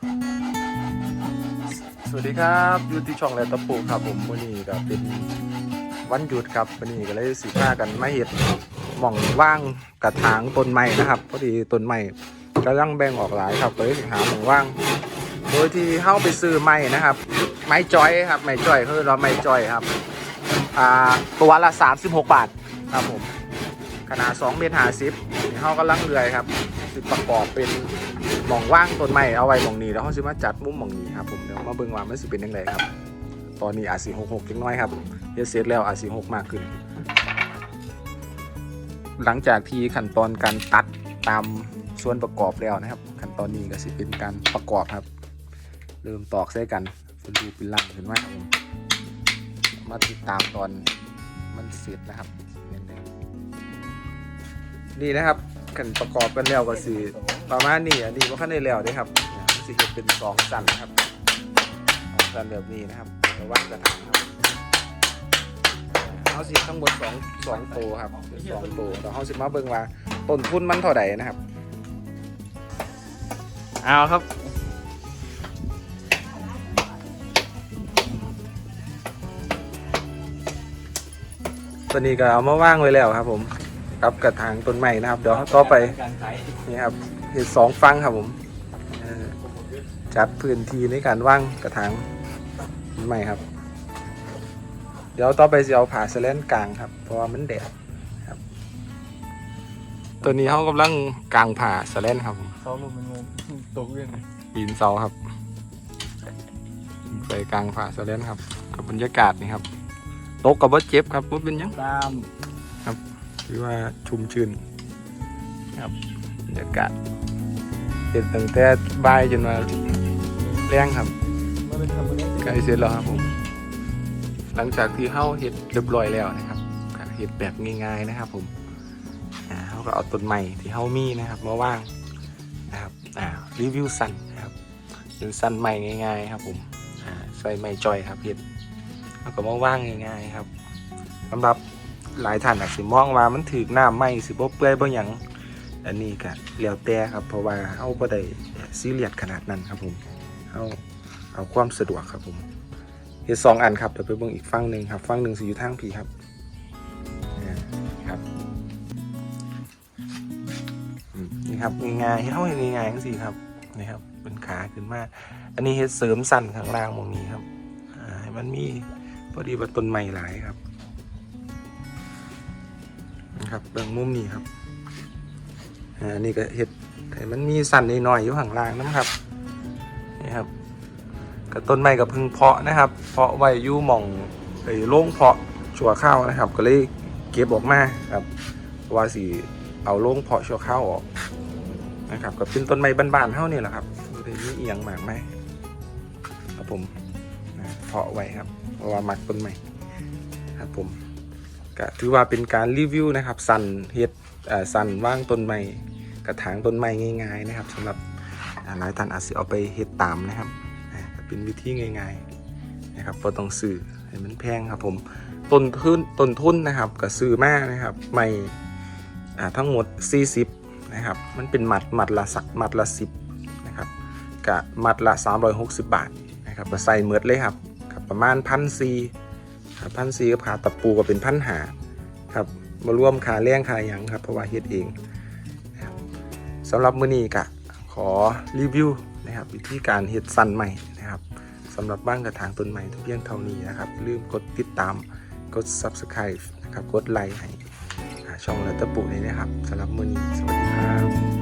สวัสดีครับอยู่ที่ช่องแลตะปูครับผมวันนี้ก็เป็นวันหยุดครับวันนี้ก็เลยสิพากันไมาเห็ดหม่องว่างกระถางต้นไม้นะครับพอดีต้นไม้กำลังแบ่งออกหลายครับก็เลยหาหม่องว่าง โดยที่เข้าไปซื้อไม้นะครับ ไม้จอยครับไม้จอยคือเราไม้จอยครับอ่าตัวละ 36 บาทครับผมขนาด2เมตรห้าสิบเขากำลังเลื่อยครับสิประกอบเป็น ม่องว่างต้นไม้เอาไว้หม่องนี้แล้วเขาสิมาจัดมุมหม่องนี้ครับผมเดี๋ยวมาเบิ่งว่ามันสิเป็นยังไงครับ ตอนนี้อาจสิหกหกเล็กน้อยครับเฮ็ดเสร็จแล้วอาจสิหกมากขึ้น หลังจากที่ขั้นตอนการตัดตามส่วนประกอบแล้วนะครับ ขั้นตอนนี้ก็สิเป็นการประกอบครับ เริ่มตอกใส่กันเป็นรูปเป็นร่างขึ้นมาครับผมมาติดตามตอนมันเสร็จนะครับนี่นะครับขั้นประกอบกันแล้วก็สิ ประมาณนี้อันนี้ว่าขั้นได้แล้วเด้ครับเนี่ยมันสิเฮ็ดเป็นสองสั้นนะครับสองสั้นแบบนี้นะครับระว่างกระถางครับเอาสิทั้งหมดสองสองโตวครับสองโตวเดี๋ยวเขาสิมาเบิ่งว่าต้นทุนมันเท่าไหร่นะครับเอาครับตอนนี้ก็เอามาว่างไว้แล้วครับ ผมกับกระถางต้นใหม่นะครับ เดี๋ยวต่อไปนี่ครับ เห็ดสองฟังครับผมเออจัดพื้นที่ในการว่างกระถางต้นใหม่ครับ เดี๋ยวต่อไปจะเอาผ่าสแลนกลางครับ เพราะว่ามันแดดครับ ตัวนี้เขากำลังกลางผ่าสแลนครับผมเขาลมมันงงตกเรื่องปีนเสาครับไปกลางผ่าสแลนครับ กับบรรยากาศนี่ครับตกกับว่าเจ็บครับว่าเป็นหยังตามถือว่าชุ่มชื่นครับ บรรยากาศเห็นตั้งแต่บ่ายจนมาแรงครับใกล้เสร็จแล้วครับผม หลังจากที่เข้าเห็ดเรียบร้อยแล้วนะครับเห็ดแบบง่ายๆนะครับ ผมอ่าเขาก็เอาต้นใหม่ที่เขามีนะครับมาว่างนะครับอ่ารีวิวสั้นนะครับเป็นสั้นใหม่ง่ายๆครับผมอ่าใส่ไม้จอยครับเห็ดแล้วก็มาว่างง่ายๆครับสำหรับหลายท่านอาจสิมองว่ามันถือหน้าไหมสิบ่เปื่อยบ่หยัง อันนี้ก็แล้วแต่ครับ เพราะว่าเฮาบ่ได้ซีเรียสขนาดนั้นครับผมเฮาเอาความสะดวกครับผมเฮ็ดสองอันครับเดี๋ยวไปเบิ่งอีกฝั่งหนึ่งครับฝั่งหนึ่งสิอยู่ทางผีครับครับนี่ครับง่ายๆเฮ็ดเฮาเฮ็ดง่ายๆจังซี่ครับนี่ครับเป็นขาขึ้นมาอันนี้เฮ็ดเสริมสั้นข้างล่างตรงนี้ครับให้มันมีพอดีว่าต้นไม้หลายครับนะครับเบื้องมุมนี้ครับ อ่านี่ก็เห็ดแต่มันมีสันนิดหน่อยอยู่ข้างล่างนะครับนี่ครับกับต้นไม้กับพึ่งเพาะนะครับ เพาะไว้อยู่หม่องไอ้โล่งเพาะชั่วข้าวนะครับ ก็เลยเก็บออกมาครับว่าสีเอาโล่งเพาะชั่วข้าวออกนะครับก็เป็นต้นไม้บ้านๆเท่านี่แหละครับไม่ได้มีเอียงหมากไหมครับผมเพาะไว้ครับเพราะว่ามักต้นไม้ครับผมก็ถือว่าเป็นการรีวิวนะครับ สันเฮ็ดอ่อสันว่างต้นไม้ กระถางต้นไม้ง่าย ๆ นะครับสำหรับหลายท่านอาจจะเอาไปเฮ็ดตามนะครับก็เป็นวิธีง่ายๆนะครับบ่ต้องซื้อให้มันแพงครับผมต้นทุนต้นทุนนะครับก็ซื้อมานะครับไม่ทั้งหมด 40นะครับมันเป็นหมัดหมัดละสักหมัดละ 10นะครับกะมัดละ 360 บาทนะครับก็ใส่เมือดเลยครับครับประมาณพันซีพันซีกับขาตะปูก็เป็นพันหาครับมาร่วมขาแรงขาหยังครับเพราะว่าเฮ็ดเอง สำหรับมื้อนี้กะขอรีวิวนะครับวิธีการเฮ็ดสันใหม่นะครับสำหรับบ้านกระถางต้นใหม่ทุกเพียงเท่านี้นะครับลืมกดติดตามกด subscribe นะครับกดไลค์ให้ช่องรัตปุนี้นะครับสำหรับมื้อนี้สวัสดีครับ